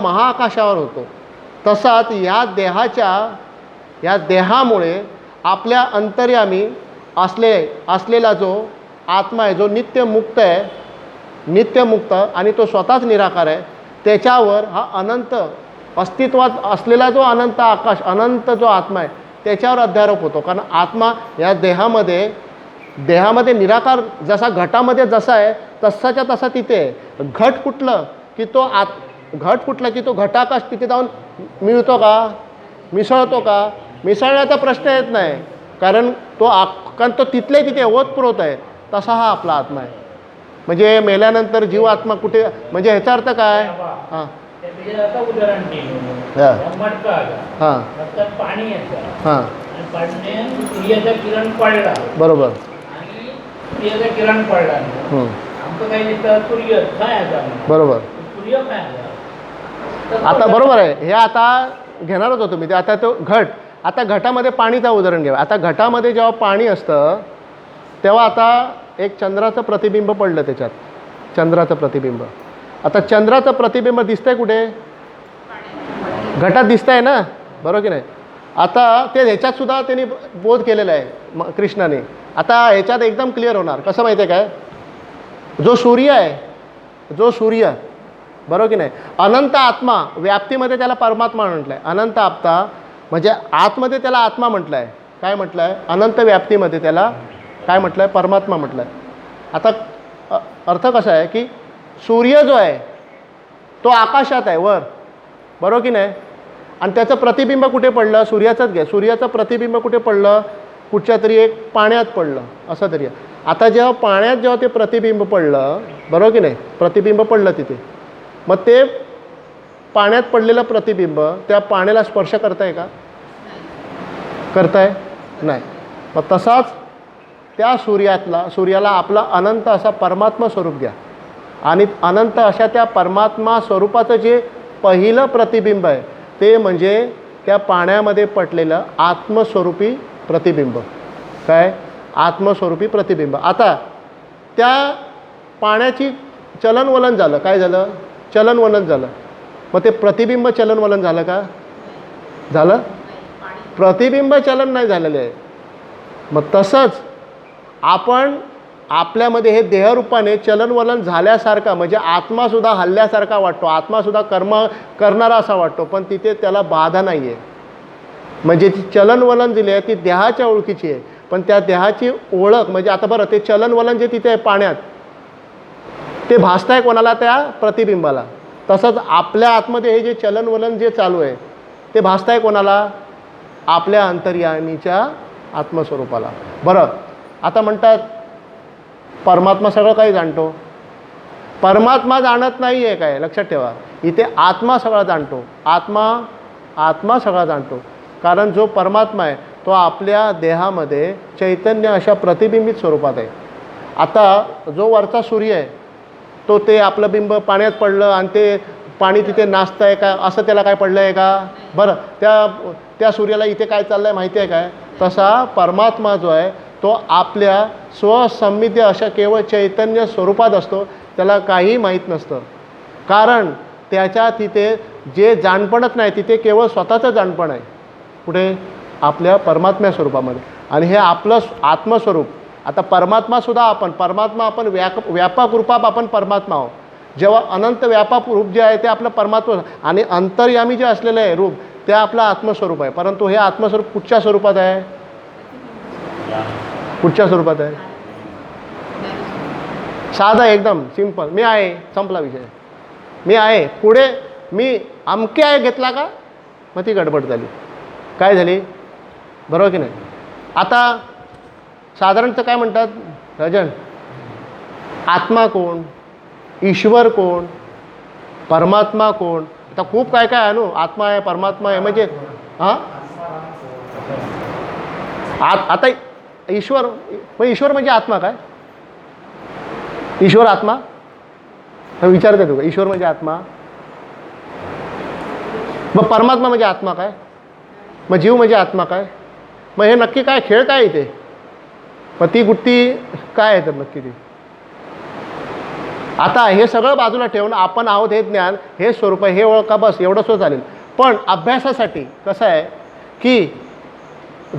महाआकाशावर होतो. तसाच या देहाच्या या देहामुळे आपल्या अंतर्यामी असले असलेला जो आत्मा आहे जो नित्यमुक्त आहे नित्यमुक्त आणि तो स्वतःच निराकार आहे त्याच्यावर हा अनंत अस्तित्वात असलेला जो अनंत आकाश अनंत जो आत्मा आहे त्याच्यावर अध्यारोप होतो. कारण आत्मा या देहामध्ये देहामध्ये निराकार जसा घटामध्ये जसा आहे तसाच्या तसा तिथे आहे. घट कुठलं की तो आत घट कुठला की तो घटाकाश तिथे जाऊन मिळतो का? मिसळतो का? मिसळण्याचा प्रश्न येत नाही. कारण तो आक कारण तो तिथले तिथे ओतप्रोत आहे. तसा हा आपला आत्मा आहे. म्हणजे मेल्यानंतर जीव आत्मा कुठे म्हणजे ह्याचा अर्थ काय? हां. हा. हां. हां. बरोबर. किरण पडला. हं, बरोबर. सूर्य आता बरोबर आहे. हे आता घेणारच होतो मी ते आता तो घट. आता घटामध्ये पाणीचं उदाहरण घ्या आता घटामध्ये जेव्हा पाणी असतं तेव्हा आता एक चंद्राचं प्रतिबिंब पडलं त्याच्यात. चंद्राचं प्रतिबिंब. आता चंद्राचं प्रतिबिंब दिसतंय कुठे? घटात दिसतंय ना? बरोबर की नाही? आता ते ह्याच्यात सुद्धा त्यांनी बोध केलेला आहे म कृष्णाने. आता ह्याच्यात एकदम क्लिअर होणार. कसं माहिती आहे काय? जो सूर्य आहे जो सूर्य बरोबर की नाही? अनंत आत्मा व्याप्तीमध्ये त्याला परमात्मा म्हटलं आहे अनंत आपता म्हणजे आतमध्ये त्याला आत्मा म्हटलं आहे काय म्हटलं आहे अनंत व्याप्तीमध्ये त्याला काय म्हटलं आहे परमात्मा म्हटलं आहे आता अर्थ कसा आहे की सूर्य जो आहे तो आकाशात आहे वर. बरोबर की नाही? आणि त्याचं प्रतिबिंब कुठे पडलं? सूर्याचंच घ्या सूर्याचं प्रतिबिंब कुठे पडलं? कुठच्या तरी एक पाण्यात पडलं. असं तरी आता जेव्हा पाण्यात जेव्हा ते प्रतिबिंब पडलं बरोबर की नाही? प्रतिबिंब पडलं तिथे. मग ते पाण्यात पडलेलं प्रतिबिंब त्या पाण्याला स्पर्श करताय का? करताय? नाही. मग तसाच त्या सूर्यातला सूर्याला आपला अनंत असा परमात्मा स्वरूप घ्या. आणि अनंत अशा त्या परमात्मा स्वरूपाचं जे पहिलं प्रतिबिंब आहे ते म्हणजे त्या पाण्यामध्ये पटलेलं आत्मस्वरूपी प्रतिबिंब. काय? आत्मस्वरूपी प्रतिबिंब. आता त्या पाण्याची चलनवलन झालं. काय झालं? चलनवलन झालं. मग ते प्रतिबिंब चलनवलन झालं का? झालं? प्रतिबिंब चलन नाही झालेलं. आहे मग तसंच आपण आपल्यामध्ये हे देहरूपाने चलनवलन झाल्यासारखा म्हणजे आत्मासुद्धा हल्ल्यासारखा वाटतो आत्मासुद्धा कर्म करणारा असा वाटतो पण तिथे त्याला बाधा नाही आहे म्हणजे ती चलनवलन दिली आहे ती देहाच्या ओळखीची आहे. पण त्या देहाची ओळख म्हणजे आता बरं ते चलनवलन जे तिथे आहे पाण्यात ते भासत आहे कोणाला त्या प्रतिबिंबाला? तसंच आपल्या आतमध्ये हे जे चलनवलन जे चालू आहे ते भासत आहे कोणाला? आपल्या अंतर्यामीच्या आत्मस्वरूपाला. बरं आता म्हणतात परमात्मा सगळं काही जाणतो. परमात्मा जाणत नाही आहे काय? लक्षात ठेवा. इथे आत्मा सगळा जाणतो. आत्मा आत्मा सगळा जाणतो. कारण जो परमात्मा आहे तो आपल्या देहामध्ये चैतन्य अशा प्रतिबिंबित स्वरूपात आहे. आता जो वरचा सूर्य आहे तो ते आपलं बिंब पाण्यात पडलं आणि ते पाणी तिथे नाचतं आहे का? असं त्याला काय पडलं आहे का? बरं त्या त्या सूर्याला इथे काय चाललं आहे माहिती आहे काय? तसा परमात्मा जो आहे तो आपल्या स्वसंमित्य अशा केवळ चैतन्य स्वरूपात असतो त्याला काही माहीत नसतं. कारण त्याच्या तिथे जे जाणपणच नाही तिथे केवळ स्वतःचं जाणपण आहे. कुठे? आपल्या परमात्म्या स्वरूपामध्ये. आणि हे आपलं आत्मस्वरूप. आता परमात्मासुद्धा आपण परमात्मा आपण व्याक व्यापक रूपात आपण परमात्मा आहोत. जेव्हा अनंत व्यापक रूप जे आहे ते आपलं परमात्मा आणि अंतर्यामी जे असलेलं आहे रूप ते आपलं आत्मस्वरूप आहे. परंतु हे आत्मस्वरूप कुठच्या स्वरूपात आहे? कुठच्या स्वरूपात आहे? साधा एकदम सिंपल मी आहे संपला विषय. मी आहे पुढे मी अमके आहे घेतला का? मग ती गडबड झाली. काय झाली? बरोबर की नाही? आता साधारणतः काय म्हणतात? रजन. आत्मा कोण? ईश्वर कोण? परमात्मा कोण? आता खूप काय काय आहे नो? आत्मा आहे परमात्मा आहे म्हणजे हां? आत आता ईश्वर मग ईश्वर म्हणजे आत्मा काय? ईश्वर आत्मा? विचारते तुका ईश्वर म्हणजे आत्मा? मग परमात्मा म्हणजे आत्मा काय? मग जीव म्हणजे आत्मा काय? मग हे नक्की काय खेळ काय इथे? मग ती गुट्टी काय आहे तर नक्की ती आता हे सगळं बाजूला ठेवून आपण आहोत हे ज्ञान हे स्वरूप आहे हे ओळखा बस एवढं सुद्धा चालेल. पण अभ्यासासाठी कसं आहे की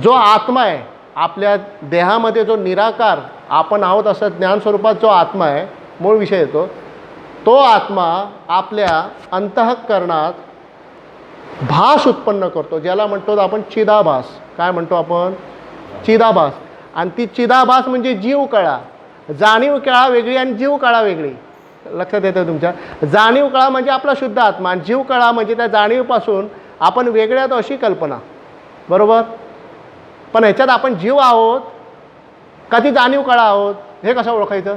जो आत्मा आहे आपल्या देहामध्ये जो निराकार आपण आहोत असं ज्ञान स्वरूपात जो आत्मा आहे मूळ विषय येतो तो आत्मा आपल्या अंतःकरणात भास उत्पन्न करतो ज्याला म्हणतो आपण चिदाभास. काय म्हणतो आपण? चिदाभास. आणि ती चिदाभास म्हणजे जीव कळा. जाणीव कळा वेगळी आणि जीव कळा वेगळी. लक्षात येतं तुमच्या? जाणीव कळा म्हणजे आपला शुद्ध आत्मा आणि जीव कळा म्हणजे त्या जाणीवपासून आपण वेगळ्यात अशी कल्पना. बरोबर? पण ह्याच्यात आपण जीव आहोत का ती जाणीव कळा आहोत? हे कसं ओळखायचं?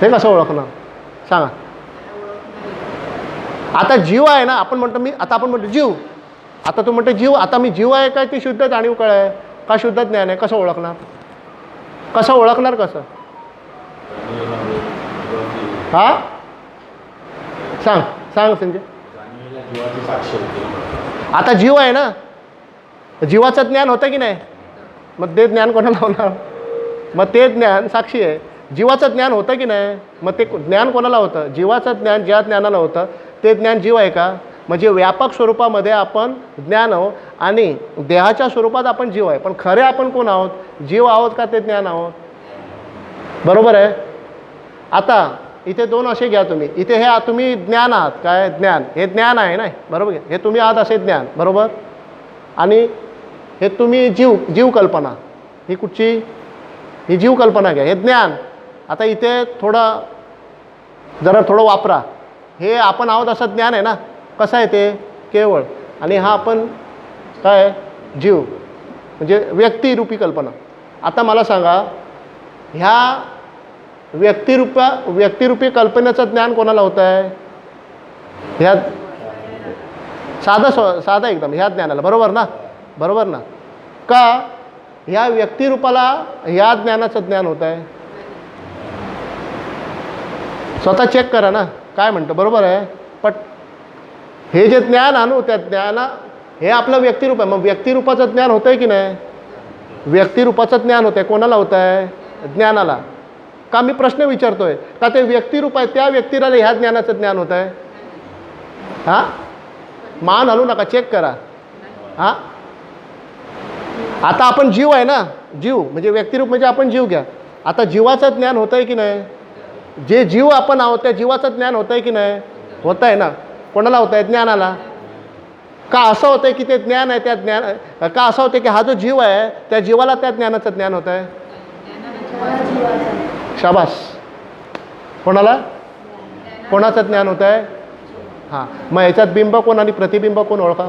हे कसं ओळखणं सांगा. आता जीव आहे ना आपण म्हणतो मी आता आपण म्हणतो जीव. आता तू म्हणतो जीव आता मी जीव आहे काय ती शुद्ध जाणीव कळ आहे? का शुद्ध ज्ञान आहे? कसं ओळखणार? कसं ओळखणार कसं? हा? सांग सांग संजय. आता जीव आहे ना? जीवाचं ज्ञान होतं की नाही? मग ते ज्ञान कोणाला होणार? मग ते ज्ञान साक्षी आहे. जीवाचं ज्ञान होतं की नाही? मग ते ज्ञान कोणाला होतं? जीवाचं ज्ञान ज्या ज्ञानाला होतं ते ज्ञान जीव आहे का? म्हणजे व्यापक स्वरूपामध्ये आपण ज्ञान आहोत आणि देहाच्या स्वरूपात आपण जीव आहे. पण खरे आपण कोण आहोत? जीव आहोत का ते ज्ञान आहोत? बरोबर आहे? आता इथे दोन असे घ्या तुम्ही. इथे हे तुम्ही ज्ञान आहात. काय? ज्ञान. हे ज्ञान आहे ना? बरोबर? हे तुम्ही आहात असे ज्ञान. बरोबर? आणि हे तुम्ही जीव जीव कल्पना. ही कुठची? ही जीव कल्पना घ्या. हे ज्ञान. आता इथे थोडं जरा थोडं वापरा. हे आपण आहोत असं ज्ञान आहे ना? कसं आहे ते? केवळ. आणि हा आपण काय? जीव. म्हणजे व्यक्तिरूपी कल्पना. आता मला सांगा ह्या व्यक्तिरूपा व्यक्तिरूपी कल्पनेचं ज्ञान कोणाला होतं आहे? ह्या साधं स्व साधं एकदम ह्या ज्ञानाला. बरोबर ना? बरोबर ना? का ह्या व्यक्तिरूपाला ह्या ज्ञानाचं ज्ञान होत आहे? स्वतः चेक करा ना. काय म्हणतो? बरोबर आहे? पण हे जे ज्ञान आणू त्या ज्ञाना हे आपलं व्यक्तिरूप आहे. मग व्यक्तिरूपाचं ज्ञान होतं आहे की नाही? व्यक्तिरूपाचं ज्ञान होतं आहे कोणाला होतं आहे ज्ञानाला. का मी प्रश्न विचारतो आहे का ते व्यक्तिरूप आहे त्या व्यक्तीला ह्या ज्ञानाचं ज्ञान होतं आहे हां? मान हलू नका चेक करा. हां? आता आपण जीव आहे ना? जीव. म्हणजे व्यक्तिरूप म्हणजे आपण जीव घ्या. आता जीवाचं ज्ञान होतं आहे की नाही? जे जीव आपण आहोत त्या जीवाचं ज्ञान होतं आहे की नाही? होतं आहे ना? कोणाला होत आहे ज्ञानाला. का असं होतं आहे की ते ज्ञान आहे त्या ज्ञान का असं होतं की हा जो जीव आहे त्या जीवाला त्या ज्ञानाचं ज्ञान होतं आहे शाबास. कोणाला? कोणाचं ज्ञान होतं आहे हां. मग याच्यात बिंब कोण आणि प्रतिबिंब कोण ओळखा?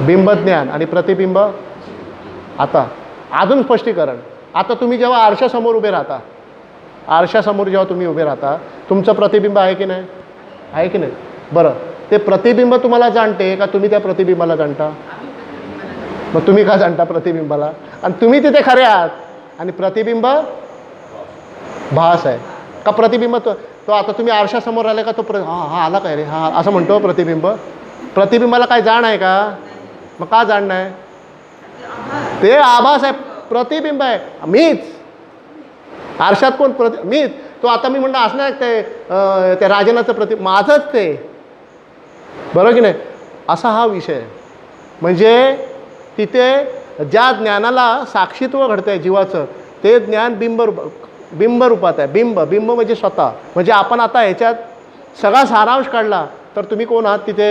बिंब ज्ञान आणि प्रतिबिंब आता. अजून स्पष्टीकरण. आता तुम्ही जेव्हा आरशासमोर उभे राहता आरशासमोर जेव्हा तुम्ही उभे राहता तुमचं प्रतिबिंब आहे की नाही? आहे की नाही? बरं. ते प्रतिबिंब तुम्हाला जाणते का तुम्ही त्या प्रतिबिंबाला जाणता? मग तुम्ही का जाणता प्रतिबिंबाला? आणि तुम्ही तिथे खरे आहात. आणि प्रतिबिंब भास आहे. का प्रतिबिंब तो तो आता तुम्ही आरशासमोर आले का तो प्र हा हा आला काय रे? हा असं म्हणतो प्रतिबिंब. प्रतिबिंबाला काय जाण आहे का? मग का जाणणं आहे ते आभास आहे. प्रतिबिंब आहे. मीच. आरशात कोण प्रति मीच. तो आता मी म्हणणं असणार ते ते राजनाचं प्रति माझंच ते. बरोबर की नाही? असा हा विषय म्हणजे तिथे ज्या ज्ञानाला साक्षीत्व घडतं आहे जीवाचं ते ज्ञान बिंब रूप बिंब रूपात आहे. बिंब बिंब म्हणजे स्वतः. म्हणजे आपण आता ह्याच्यात सगळा सारांश काढला तर तुम्ही कोण आहात तिथे?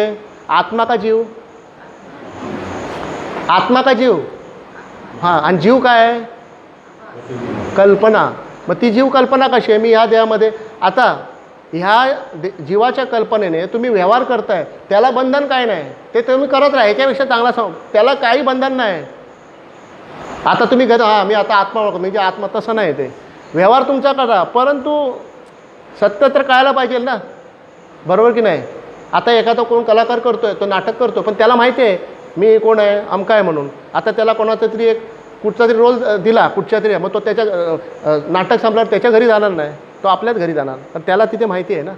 आत्मा का जीव? आत्मा का जीव? हां आणि जीव काय आहे? कल्पना. मग ती जीव कल्पना कशी आहे? मी ह्या देहामध्ये आता ह्या दे जीवाच्या कल्पनेने तुम्ही व्यवहार करताय त्याला बंधन काय नाही? ते तुम्ही करत राहा याच्यापेक्षा चांगला सांग त्याला काही बंधन नाही. आता तुम्ही घेता हां मी आता आत्मा ओळखतो म्हणजे आत्मा तसं नाही ते. व्यवहार तुमचा करा परंतु सत्य तर कळायला पाहिजे ना? बरोबर की नाही? आता एखादा कोण कलाकार करतो आहे तो नाटक करतो पण त्याला माहिती आहे मी कोण आहे अमका आहे म्हणून. आता त्याला कोणाचं तरी एक कुठचा तरी रोल दिला कुठच्या तरी मग तो त्याच्या नाटक संपल्यावर त्याच्या घरी जाणार नाही. तो आपल्याच घरी जाणार. पण त्याला तिथे माहिती आहे ना.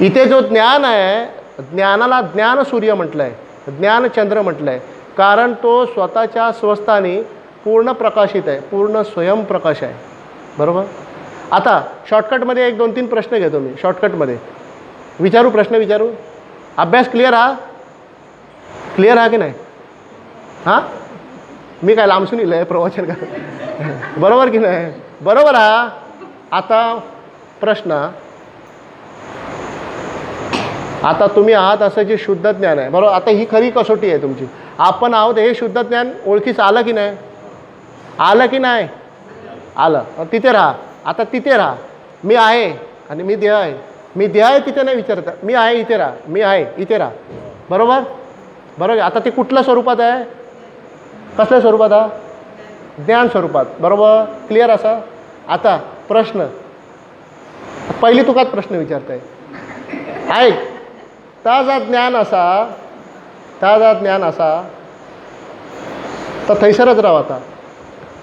इथे जो ज्ञान आहे ज्ञानाला ज्ञान सूर्य म्हटलं आहे ज्ञानचंद्र म्हटलं आहे कारण तो स्वतःच्या स्वस्थानी पूर्ण प्रकाशित आहे पूर्ण स्वयंप्रकाश आहे. बरोबर? आता शॉर्टकटमध्ये एक दोन तीन प्रश्न घेतो मी शॉर्टकटमध्ये विचारू प्रश्न विचारू? अभ्यास क्लिअर हा? क्लिअर हा की नाही? हां? मी काय लांबसून लिहिलं आहे? प्रवचन का बरोबर की नाही? बरोबर हा? आता प्रश्न. आता तुम्ही आहात असं जे शुद्ध ज्ञान आहे. बरोबर? आता ही खरी कसोटी आहे तुमची. आपण आहोत हे शुद्ध ज्ञान ओळखीचं आलं की नाही? आलं की नाही? आलं. तिथे राहा. आता तिथे राहा. मी आहे आणि मी देह आहे. मी देह आहे तिथे नाही विचारत. मी आहे इथे राहा. मी आहे इथे राहा. बरोबर? बरोबर? आता ते कुठल्या स्वरूपात आहे? कसल्या स्वरूपात हा? ज्ञान स्वरूपात. बरोबर? क्लिअर असा? आता प्रश्न. पहिली तुकाच प्रश्न विचारताय. ऐक. ताजा ज्ञान असा ताजा ज्ञान असा तर थैसरच राव आता.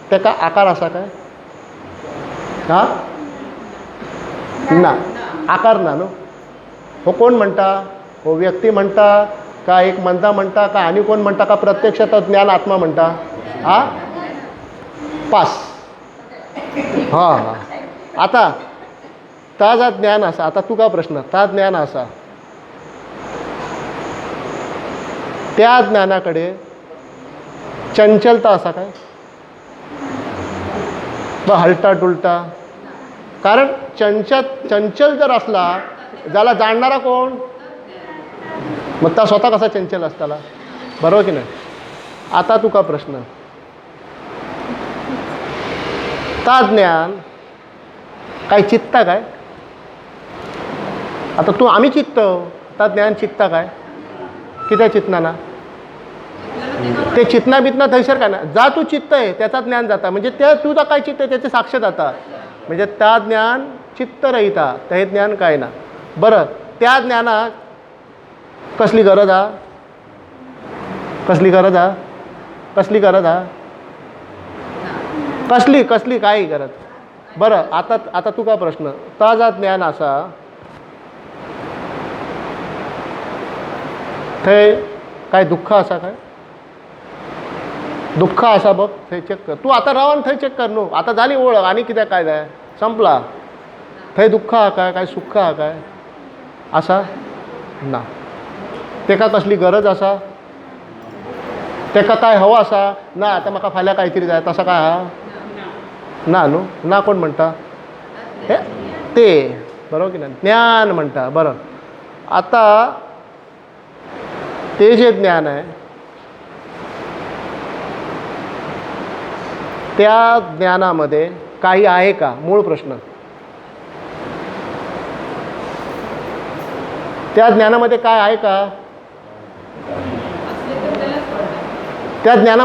त्याका आकार असा काय? हा? ना. आकार ना नो? हो कोण म्हणता? हो व्यक्ती म्हणता? का एक म्हणता म्हणता का आणि कोण म्हणता का प्रत्यक्षात ज्ञान आत्मा म्हणता? हा? पास. हां हां. आता ताजा ज्ञान असा. आता तुका प्रश्न. ता ज्ञान असा. त्या ज्ञानाकडे चंचलता असा काय? ब हलटा डुलटा कारण चंचल चंचल जर असला ज्याला जाणणारा कोण? मग त्या स्वतः कसा चंचल असताला बरोबर की नाही? आता तुका प्रश्न? ता ज्ञान काय चित्ता काय? आता तू आम्ही चित्त ता ज्ञान चित्ता काय? कित्या चितना ना ते चितना बितना थैसर काय ना? जा तू चित्त आहे त्याचा ज्ञान जाता. म्हणजे त्या तुझा काय चित्त आहे त्याचे साक्ष जाता. म्हणजे त्या ज्ञान चित्त रहिता ते ज्ञान काय ना? बरं त्या ज्ञानाक कसली गरज हा? कसली गरज हा? कसली गरज हा? कसली कसली काय गरज? बरं आता आता तुका प्रश्न. ताजा ज्ञान असा थंय काय दुःख असा काय? दुःख असा बघ थंय चेक कर. तू आता रावन थंय चेक कर न्हू. आता झाली ओळख आणि कितें काय जाय संपला. थंय दुःख हा काय? काय सुख हा काय? असा? ना. तेका कसली गरज आसा तेका काय हवं आसा ना आता म्हाका फाल्यां कांय जाय तसा काय आहा ना न्हू ना कोण म्हणटा हे? ते. बरोबर की ना ज्ञान म्हणटा बरं. आता ते जे ज्ञान आहे त्या ज्ञानामध्ये काही आहे का? मूळ प्रश्न. त्या ज्ञानामध्ये काय आहे का? त्या ज्ञाना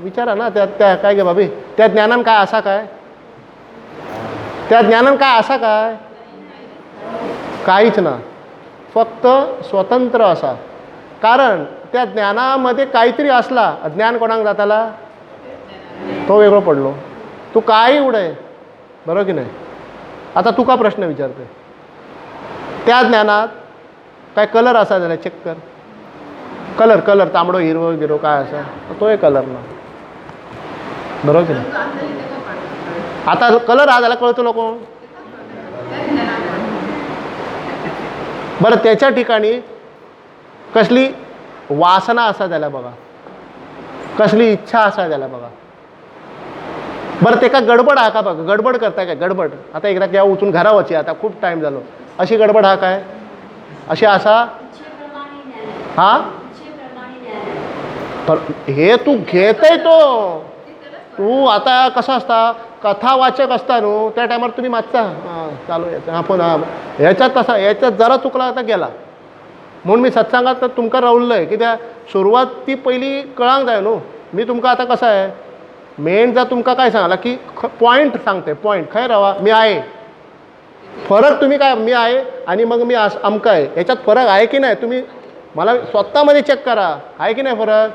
विचारा ना त्या त्या काय गे बाबी त्या ज्ञानान काय असा काय? त्या ज्ञानान काय असा काय? काहीच ना. फक्त स्वतंत्र असा. कारण त्या ज्ञानामध्ये काहीतरी असला ज्ञान कोणाक जाताला? तो वेगळो पडलो. तू काही उडय बरोबर की नाही? आता तुका प्रश्न विचारते त्या ज्ञानात काय कलर असा जाल्यार चेक कर. कलर कलर तांबडो हिरवो गिरो काय असा. तोय कलर ना बरोबर की नाही? आता कलर हा झाला कळतो नको. बरं त्याच्या ठिकाणी कसली वासना असा जाल्यार बघा. कसली इच्छा असा जाल्यार बघा. बरं तेका गडबड हा का बघा? गडबड करता काय? गडबड. आता एकदा किंवा उठून घरा वची आता खूप टाईम झालो. अशी गडबड हा काय? अशी असा? हा? हे तू घेतय तो. तू आता कसं असता? कथा वाचक असता न्हू त्या टायमार तुम्ही मागचा. हां चालू येता आपण हां ह्याच्यात कसा ह्याच्यात जरा चुकला आता गेला. म्हणून मी सत्संगात तर तुमकां रावल्लो आहे कित्याक सुरवात ती पहिली कळांक जाय न्हू मी तुमकां आतां कसं आहे? मेन जर तुमकां काय सांगला की पॉईंट सांगते पॉईंट खंय रावा? मी आहे. फरक तुम्ही काय मी आहे आणि मग मी आस अमका आहे. याच्यात फरक आहे की नाही? तुम्ही मला स्वतःमध्ये चेक करा. आहे की नाही फरक?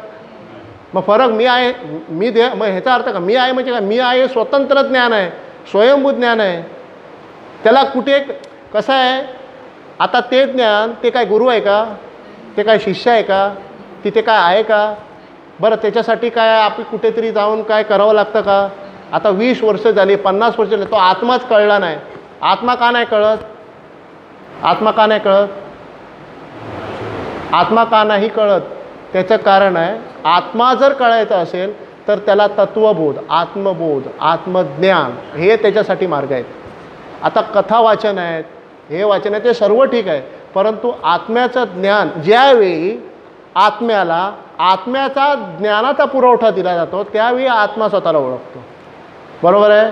मग फरक मी आहे मी दे मग ह्याचा अर्थ का मी आहे म्हणजे काय? मी आहे स्वतंत्र ज्ञान आहे स्वयंभू ज्ञान आहे. त्याला कुठे कसं आहे? आता ते ज्ञान ते काय गुरु आहे का? ते काय शिष्य आहे का? तिथे काय आहे का? बरं त्याच्यासाठी काय आपण कुठेतरी जाऊन काय करावं लागतं का? आता वीस वर्ष झाली पन्नास वर्ष झाली तो आत्माच कळला नाही. आत्मा का नाही कळत? आत्मा का नाही कळत? आत्मा का नाही कळत? त्याचं कारण आहे आत्मा जर कळायचा असेल तर त्याला तत्वबोध आत्मबोध आत्मज्ञान हे त्याच्यासाठी मार्ग आहेत. आता कथा वाचन आहेत हे वाचन आहे ते सर्व ठीक आहे परंतु आत्म्याचं ज्ञान ज्यावेळी आत्म्याला आत्म्याचा ज्ञानाचा पुरवठा दिला जातो त्यावेळी आत्मा स्वतःला ओळखतो. बरोबर आहे?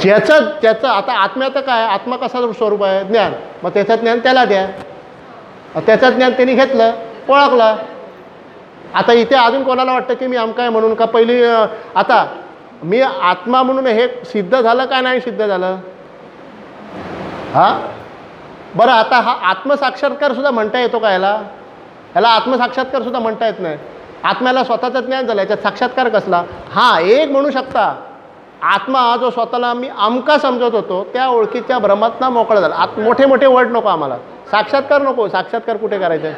ज्याचं ज्याचं आता आत्म्याचं काय आत्मा कसा स्वरूप आहे? ज्ञान. मग त्याचं ज्ञान त्याला द्या. त्याचं ज्ञान त्यांनी घेतलं ओळखलं. आता इथे अजून कोणाला वाटतं की मी अमकाय म्हणून? का पहिली आता मी आत्मा म्हणून हे सिद्ध झालं का नाही सिद्ध झालं? हां? बरं आता हा आत्मसाक्षात्कार सुद्धा म्हणता येतो का याला? याला आत्मसाक्षात्कार सुद्धा म्हणता येत नाही. आत्म्याला स्वतःचं ज्ञान झालं याच्यात साक्षात्कार कसला? हां एक म्हणू शकता. आत्मा जो स्वतःला मी अमका समजत होतो त्या ओळखीच्या भ्रमातना मोकळा झाला. आत मोठे मोठे वर्ड नको आम्हाला. साक्षात्कार नको. साक्षात्कार कुठे करायचं?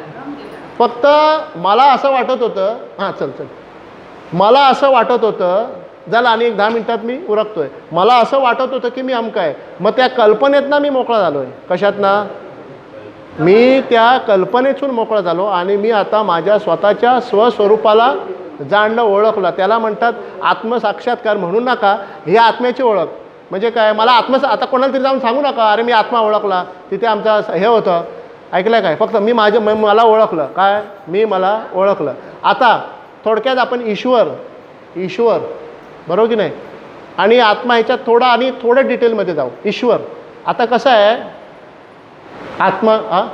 फक्त मला असं वाटत होतं हां चल चल. मला असं वाटत होतं झालं आणि एक दहा मिनटात मी उरकतोय. मला असं वाटत होतं की मी अमका आहे. मग त्या कल्पनेतनं मी मोकळा झालो आहे कशातनं? मी त्या कल्पनेतून मोकळा झालो आणि मी आता माझ्या स्वतःच्या स्वस्वरूपाला जाणलं ओळखलं. त्याला म्हणतात आत्मसाक्षात्कार म्हणू नका ही आत्म्याची ओळख. म्हणजे काय? मला आत्म आता कोणाला तरी जाऊन सांगू नका अरे मी आत्मा ओळखला. तिथे आमचा हे होतं. ऐकलं काय? फक्त मी माझं म- मला ओळखलं. काय? मी मला ओळखलं. आता थोडक्यात आपण ईश्वर ईश्वर. बरोबर की नाही? आणि आत्मा ह्याच्यात थोडा आणि थोडं डिटेलमध्ये जाऊ. ईश्वर. आता कसं आहे? आत्मा हां.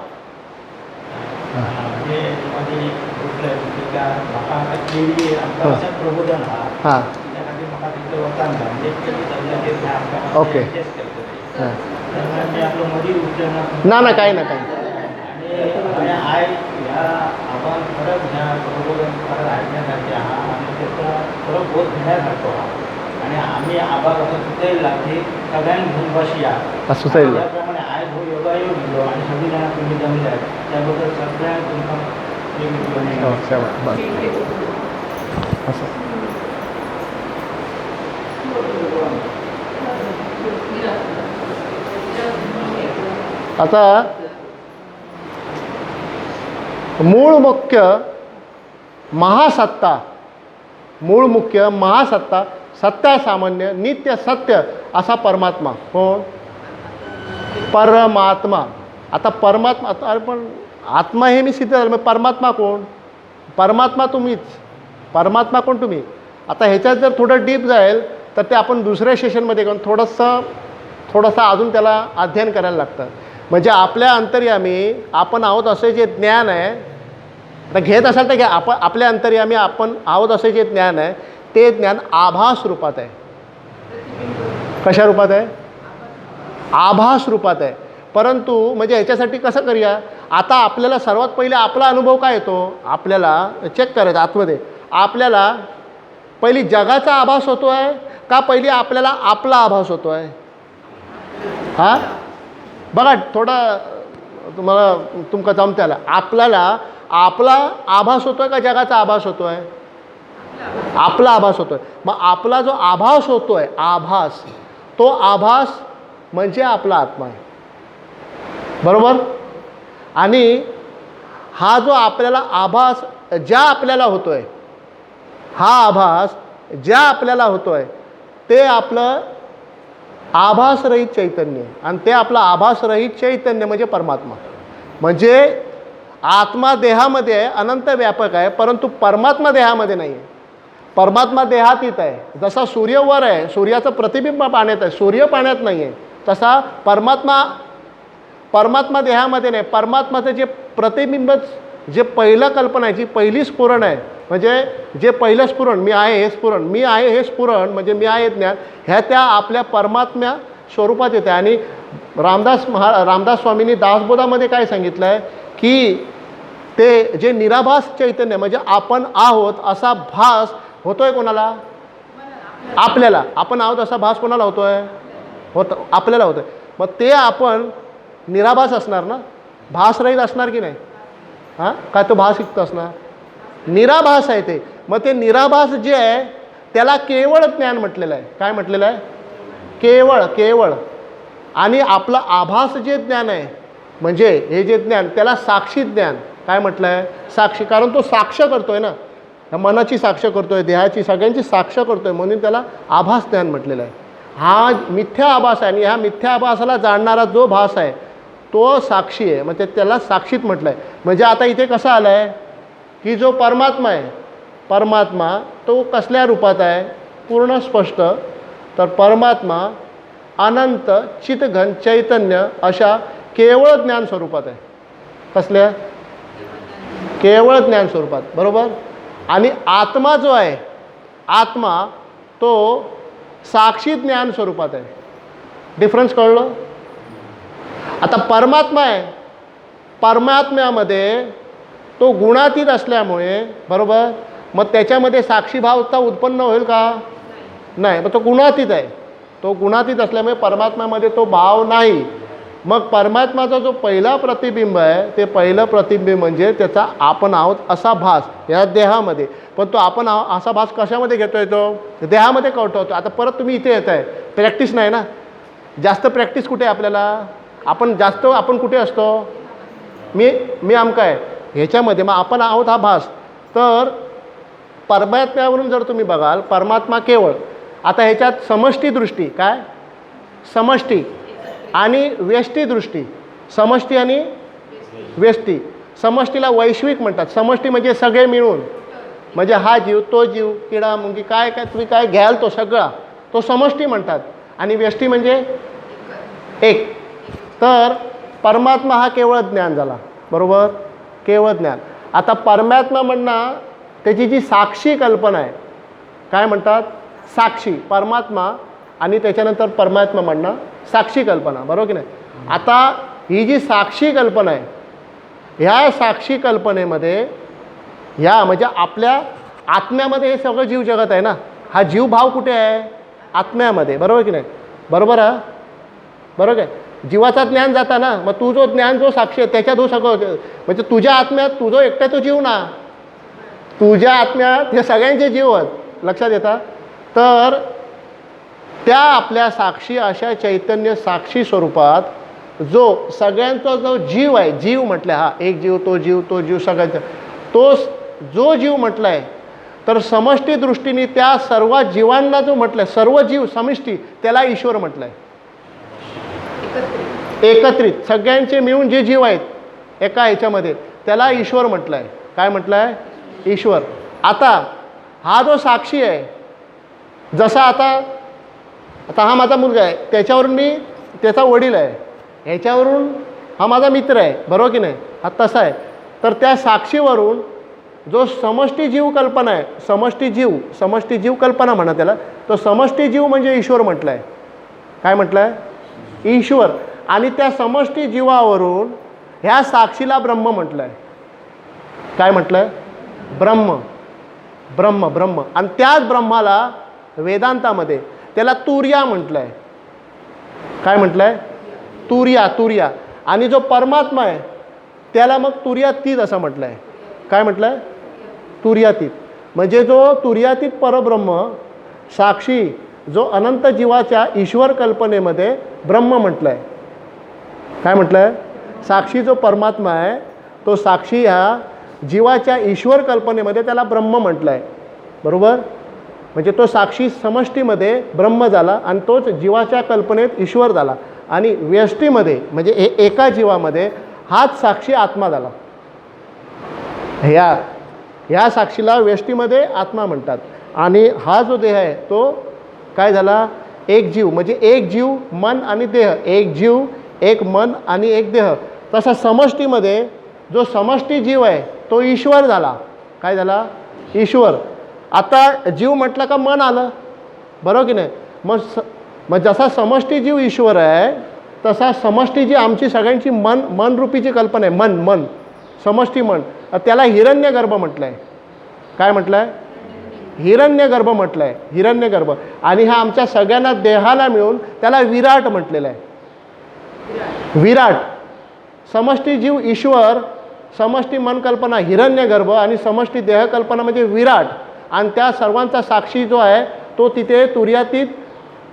कुठलं की का म्हाका आतां केळी आमकां अशें प्रबोधन आहा हां त्या खातीर म्हाका तिथं वतान ना म्हणजे केळी सगळ्याचेर तें आमकां ओके. टेस्ट करतले हां तेन्ना आमी आपलो मदीं उठलें ना ना काही ना काही आणि हांवें आयज ह्या आव्हान खरंच ह्या प्रबोधन खरंच आयकण्यासारखें आहा आनी त्याचा खरो बोध घेण्यासारखो आहा आणि आम्ही आबाक असं सुचयला की सगळ्यांक घेऊन बसया असं सुचयलं. त्याप्रमाणे आयज हो योगायोग दिलो आणि सगळीं जाणां तुम्ही जमल्यात त्या बद्दल सगळ्यांक तुमकां एक बस. असं आता मूळ मुख्य महासत्ता मूळ मुख्य महासत्ता सत्ता सामान्य नित्य सत्य असा परमात्मा कोण परमात्मा आता परमात्मा आता अरे पण आत्मा हे मी सिद्ध झालं. मग परमात्मा कोण? परमात्मा तुम्हीच. परमात्मा कोण तुम्ही? आता ह्याच्यात जर थोडं डीप जाईल तर ते आपण दुसऱ्या सेशनमध्ये घेऊन थोडंसं थोडंसं अजून त्याला अध्ययन करायला लागतं. म्हणजे आपल्या अंतर्यामी आपण आहोत असे जे ज्ञान आहे आता घेत असाल तर घ्या. आप आपल्या अंतर्यामी आपण आहोत असे जे ज्ञान आहे ते ज्ञान आभास रूपात आहे. कशा रूपात आहे? आभास रूपात आहे. परंतु म्हणजे ह्याच्यासाठी कसं करूया? आता आपल्याला सर्वात पहिले आपला अनुभव काय येतो? आपल्याला चेक करायचं आतमध्ये. आपल्याला पहिली जगाचा आभास होतो आहे का पहिली आपल्याला आपला आभास होतो आहे हां? बघा थोडा तुम्हाला तुमका जमत्याला आपल्याला आपला आभास होतो आहे का जगाचा आभास होतो आहे आपला आभास होतो आहे मग आपला जो आभास होतो आहे आभास तो आभास म्हणजे आपला आत्मा आहे. बरोबर? आणि हा जो आपल्याला आभास ज्या आपल्याला होतो आहे हा आभास ज्या आपल्याला होतो आहे ते आपलं आभासरहित चैतन्य. आणि ते आपलं आभासरहित चैतन्य म्हणजे परमात्मा. म्हणजे आत्मा देहामध्ये आहे अनंत व्यापक आहे परंतु परमात्मा देहामध्ये नाही आहे परमात्मा देहात येत आहे. जसा सूर्य वर आहे सूर्याचं प्रतिबिंब पाण्यात आहे सूर्य पाण्यात नाही आहे तसा परमात्मा परमात्मा देहामध्ये नाही परमात्माचं जे प्रतिबिंबच जे पहिलं कल्पना आहे जी पहिली स्फुरण आहे म्हणजे जे पहिलं स्फुरण मी आहे हे स्फुरण मी आहे हे स्फुरण म्हणजे मी आहे ज्ञान ह्या त्या आपल्या परमात्म्या स्वरूपात येते आणि रामदास महा रामदास स्वामींनी दासबोधामध्ये काय सांगितलं आहे की ते जे निराभास चैतन्य म्हणजे आपण आहोत असा भास होतोय कोणाला? आपल्याला. आपण आहोत असा भास कोणाला होतोय? होत आपल्याला होतोय. मग ते आपण निराभास असणार ना? भासरहित असणार की नाही? हां? काय तो भास शिकतो असणार? निराभास आहे ते. मग ते निराभास जे आहे त्याला केवळ ज्ञान म्हटलेलं आहे. काय म्हटलेलं आहे? केवळ केवळ. आणि आपलं आभास जे ज्ञान आहे म्हणजे हे जे ज्ञान त्याला साक्षी ज्ञान. काय म्हटलं आहे? साक्षी कारण तो साक्ष करतो आहे ना मनाची साक्ष करतो आहे देहाची सगळ्यांची साक्ष करतो आहे म्हणून त्याला आभास ज्ञान म्हटलेलं आहे. हा मिथ्या आभास आहे आणि ह्या मिथ्या आभासाला जाणणारा जो भास आहे तो साक्षी आहे. मग ते त्याला साक्षीत म्हटलं आहे म्हणजे आता इथे कसं आलं आहे की जो परमात्मा आहे परमात्मा तो कसल्या रूपात आहे? पूर्ण स्पष्ट. तर परमात्मा अनंत चितघन चैतन्य अशा केवळ ज्ञान स्वरूपात आहे. कसल्या? केवळ ज्ञान स्वरूपात. बरोबर? आणि आत्मा जो आहे आत्मा तो साक्षी ज्ञान स्वरूपात आहे. डिफरन्स कळलं? आता परमात्मा आहे. परमात्म्यामध्ये तो गुणातीत असल्यामुळे बरोबर? मग त्याच्यामध्ये साक्षीभावता उत्पन्न होईल का? नाही. मग तो गुणातीत आहे. तो गुणातीत असल्यामुळे परमात्म्यामध्ये तो भाव नाही. मग परमात्माचा जो पहिला प्रतिबिंब आहे ते पहिलं प्रतिबिंब म्हणजे त्याचा आपण आहोत असा भास या देहामध्ये. पण तो आपण आहो असा भास कशामध्ये घेतो येतो देहामध्ये कवठवतो आता परत तुम्ही इथे येत आहे प्रॅक्टिस नाही ना? जास्त प्रॅक्टिस कुठे आहे आपल्याला? आपण जास्त आपण कुठे असतो? मी मी आमका आहे. ह्याच्यामध्ये मग आपण आहोत हा भास. तर परमात्म्यावरून जर तुम्ही बघाल परमात्मा केवळ आता ह्याच्यात समष्टी दृष्टी काय? समष्टी आणि व्यष्टी दृष्टी. समष्टी आणि व्यष्टी. समष्टीला वैश्विक म्हणतात. समष्टी म्हणजे सगळे मिळून. म्हणजे हा जीव तो जीव किडा मुंगी काय काय तुम्ही काय घ्याल तो सगळा तो समष्टी म्हणतात. आणि व्यष्टी म्हणजे एक. तर परमात्मा हा केवळ ज्ञान झाला. बरोबर? केवळ ज्ञान. आता परमात्मा म्हणणं त्याची जी साक्षी कल्पना आहे काय म्हणतात? साक्षी परमात्मा आणि त्याच्यानंतर परमात्मा म्हणणं साक्षी कल्पना. बरोबर की नाही? आता ही जी साक्षी कल्पना आहे ह्या साक्षी कल्पनेमध्ये ह्या म्हणजे आपल्या आत्म्यामध्ये हे सगळं जीव जगत आहे ना? हा जीवभाव कुठे आहे? आत्म्यामध्ये. बरोबर की नाही? बरोबर आहे बरोबर आहे जीवाचा ज्ञान जाता ना मग तू जो ज्ञान जो साक्षी त्याच्यात हो सगळं म्हणजे तुझ्या आत्म्यात तुझं एकटा तो जीव ना. तुझ्या आत्म्यात हे सगळ्यांचे जीव आहेत. लक्षात येतात तर त्या आपल्या साक्षी अशा चैतन्य साक्षी स्वरूपात जो सगळ्यांचा जो जीव आहे जीव म्हटलं हा एक जीव तो जीव तो जीव सगळ्यांचा. तो जो जीव म्हटला आहे तर समष्टी दृष्टीने त्या सर्व जीवांना जो म्हटलं आहे सर्व जीव समिष्टी त्याला ईश्वर म्हटलं आहे एकत्रित. सगळ्यांचे मिळून जे जीव आहेत एका ह्याच्यामध्ये. त्याला ईश्वर म्हटलं आहे काय म्हटलं आहे ईश्वर. आता हा जो साक्षी आहे जसा आता आता हा माझा मुलगा आहे त्याच्यावरून मी त्याचा वडील आहे. ह्याच्यावरून हा माझा मित्र आहे. बरोबर की नाही? हा तसा आहे. तर त्या साक्षीवरून जो समष्टी जीव कल्पना आहे समष्टी जीव समष्टी जीव कल्पना म्हणा त्याला तो समष्टी जीव म्हणजे ईश्वर म्हटलं आहे काय म्हटलं आहे ईश्वर. आणि त्या समष्टी जीवावरून ह्या साक्षीला ब्रह्म म्हटलं आहे काय म्हटलं आहे ब्रह्म. ब्रह्म ब्रह्म. आणि त्याच ब्रह्माला वेदांतामध्ये त्याला तुर्या म्हटलं आहे काय म्हटलं आहे तुर्या तुर्या. आणि जो परमात्मा आहे त्याला मग तुर्यातीत असं म्हटलं आहे काय म्हटलं आहे तुर्यातीत म्हणजे जो तुर्यातीत परब्रह्म साक्षी जो अनंत जीवाच्या ईश्वर कल्पनेमध्ये ब्रह्म म्हटलं आहे काय म्हटलं आहे साक्षी जो परमात्मा आहे तो साक्षी ह्या जीवाच्या ईश्वर कल्पनेमध्ये त्याला ब्रह्म म्हटलं आहे बरोबर? म्हणजे तो साक्षी समष्टीमध्ये ब्रह्म झाला आणि तोच जीवाच्या कल्पनेत ईश्वर झाला. आणि व्यष्टीमध्ये म्हणजे ए एका जीवामध्ये हाच साक्षी आत्मा झाला. ह्या ह्या साक्षीला व्यष्टीमध्ये आत्मा म्हणतात. आणि हा जो देह आहे तो काय झाला? एक जीव म्हणजे एक जीव मन आणि देह. एक जीव एक मन आणि एक देह. तसा समष्टीमध्ये जो समष्टी जीव आहे तो ईश्वर झाला. काय झाला? ईश्वर. आता जीव म्हटलं का मन आलं? बरोबर की नाही? मग स मग जसा समष्टी जीव ईश्वर आहे तसा समष्टी जी आमची सगळ्यांची मन मनरूपीची कल्पना आहे. मन मन. समष्टी मन. त्याला हिरण्यगर्भ म्हटलं आहे काय म्हटलं आहे हिरण्यगर्भ म्हटलं आहे हिरण्यगर्भ. आणि हा आमच्या सगळ्यांना देहाला मिळून त्याला विराट म्हटलेलं आहे. विराट. समष्टी जीव ईश्वर समष्टी मनकल्पना हिरण्यगर्भ आणि समष्टी देहकल्पना म्हणजे विराट. आणि त्या सर्वांचा साक्षी जो आहे तो तिथे तुर्यातीत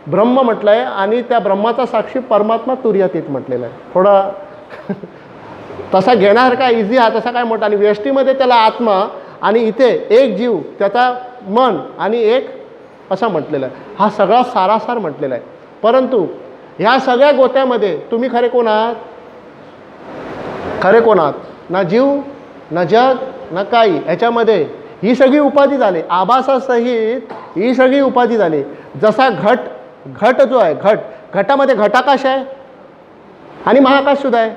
ब्रह्म म्हटलं आहे आणि त्या ब्रह्माचा साक्षी परमात्मा तुर्यातीत म्हटलेला आहे. थोडा तसा घेणार का? इझी हा तसा काय मोठा. आणि व्यष्टीमध्ये त्याला आत्मा आणि इथे एक जीव त्याचा मन आणि एक असं म्हटलेलं आहे. हा सगळा सारासार म्हटलेला आहे. परंतु ह्या सगळ्या गोत्यामध्ये तुम्ही खरे कोण आहात? खरे कोण आहात? ना जीव ना जग ना काही. ह्याच्यामध्ये ही सगळी उपाधी झाली. आभासासहित ही सगळी उपाधी झाली. जसा घट घट जो आहे घट घटामध्ये घटाकाश आहे आणि महाकाशसुद्धा आहे.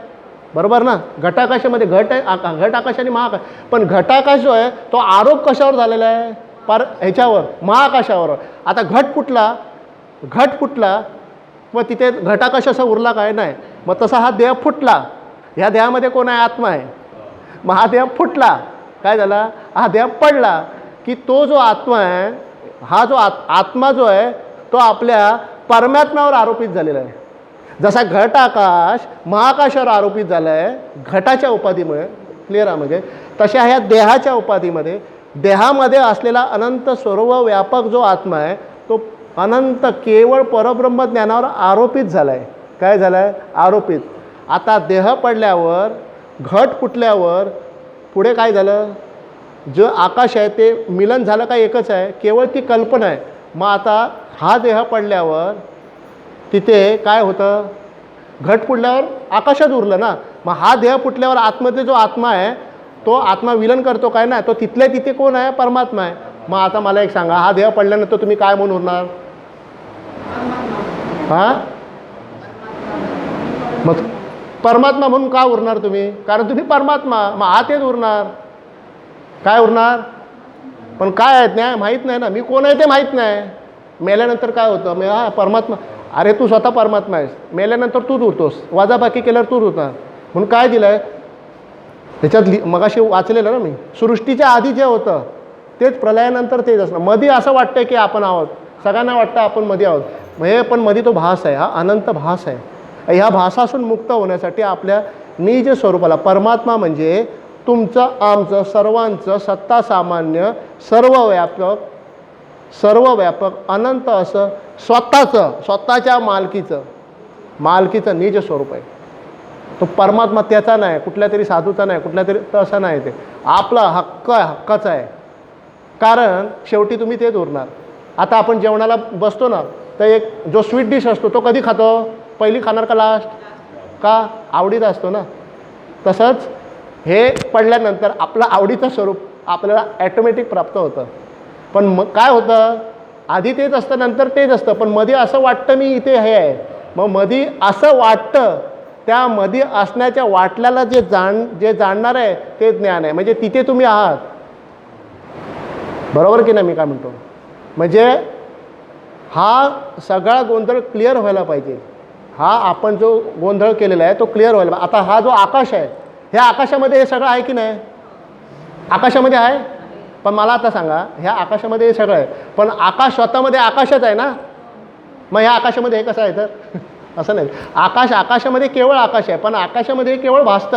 बरोबर ना? घटाकाशामध्ये घट आहे आका घट आकाश आणि महाकाश. पण घटाकाश जो आहे तो आरोप कशावर झालेला आहे? पर ह्याच्यावर महाकाशावर. आता घट फुटला घट फुटला मग तिथे घटाकाश असा उरला काय नाही. मग तसा हा देह फुटला. ह्या देहामध्ये कोण आहे? आत्मा आहे. मग हा देह फुटला. काय झाला? हा देह पडला की तो जो आत्मा आहे हा जो आत आत्मा जो आहे तो आपल्या परमात्म्यावर आरोपित झालेला आहे. जसा घट आकाश महाकाशावर आरोपित झाला आहे घटाच्या उपाधीमुळे क्लिअर आहे म्हणजे तशा ह्या देहाच्या उपाधीमध्ये देहामध्ये असलेला अनंत सर्व व्यापक जो आत्मा आहे तो अनंत केवळ परब्रह्म ज्ञानावर आरोपित झाला आहे काय झालं आहे आरोपित. आता देह पडल्यावर घट फुटल्यावर पुढे काय झालं? जे आकाश आहे ते मिलन झालं काय एकच आहे? केवळ ती कल्पना आहे. मग आता हा देह पडल्यावर तिथे काय होतं? घट फुटल्यावर आकाशात उरलं ना? मग हा देह फुटल्यावर आतमध्ये जो आत्मा आहे तो आत्मा विलन करतो काय ना तो तिथल्या तिथे कोण आहे? परमात्मा आहे. मग आता मला एक सांगा हा देह पडल्यानंतर तुम्ही काय म्हणून उरणार? हां? मग परमात्मा म्हणून का उरणार तुम्ही? कारण तुम्ही परमात्मा मग हा तेच उरणार. काय उरणार? पण काय आहेत नाही माहीत नाही ना. मी कोण आहे ते माहीत नाही. मेल्यानंतर काय होतं? मी हा परमात्मा. अरे तू स्वतः परमात्मा आहेस. मेल्यानंतर तूच उरतोस. वाजाबाकी केल्यावर तूच उरणार. म्हणून काय दिलं आहे त्याच्यात लि मगाशी वाचलेलं ना मी सृष्टीच्या आधी जे होतं तेच प्रलयानंतर तेच असणार मध्ये असं वाटतं की आपण आहोत. सगळ्यांना वाटतं आपण मध्ये आहोत. म्हणजे पण मध्ये तो भास आहे हा अनंत भास आहे. ह्या भासासून मुक्त होण्यासाठी आपल्या निज स्वरूपाला परमात्मा म्हणजे तुमचं आमचं सर्वांचं सत्ता सामान्य सर्व व्यापक सर्व व्यापक अनंत असं स्वतःचं स्वतःच्या मालकीचं मालकीचं निज स्वरूप आहे. तो परमात्मा त्याचा नाही कुठल्या तरी साधूचा नाही कुठल्या तरी तसा नाही ते. आपला हक्क आहे हक्काचा आहे. कारण शेवटी तुम्ही तेच उरणार आता आपण जेवणाला बसतो ना तर एक जो स्वीट डिश असतो तो कधी खातो? पहिली खाणार का लास्ट का? आवडीचा असतो ना. तसंच हे पडल्यानंतर आपलं आवडीचं स्वरूप आपल्याला ॲटोमॅटिक प्राप्त होतं. पण मग काय होतं? आधी तेच असतं नंतर तेच असतं. पण मध्ये असं वाटतं मी इथे हे आहे. मग मध्ये असं वाटतं त्या मध्ये असण्याच्या वाटल्याला जे जाण जे जाणणार आहे ते ज्ञान आहे. म्हणजे तिथे तुम्ही आहात. बरोबर की नाही मी काय म्हणतो? म्हणजे हा सगळा गोंधळ क्लिअर व्हायला पाहिजे. हा आपण जो गोंधळ केलेला आहे तो क्लिअर व्हायला पाहिजे. आता हा जो आकाश आहे ह्या आकाशामध्ये हे सगळं आहे की नाही? आकाशामध्ये आहे? पण मला आता सांगा ह्या आकाशामध्ये हे सगळं आहे. पण आकाश स्वतःमध्ये आकाशच आहे ना? मग ह्या आकाशामध्ये हे कसं आहे तर? असं नाही. आकाश आकाशामध्ये केवळ आकाश आहे पण आकाशामध्ये केवळ भासतं आहे.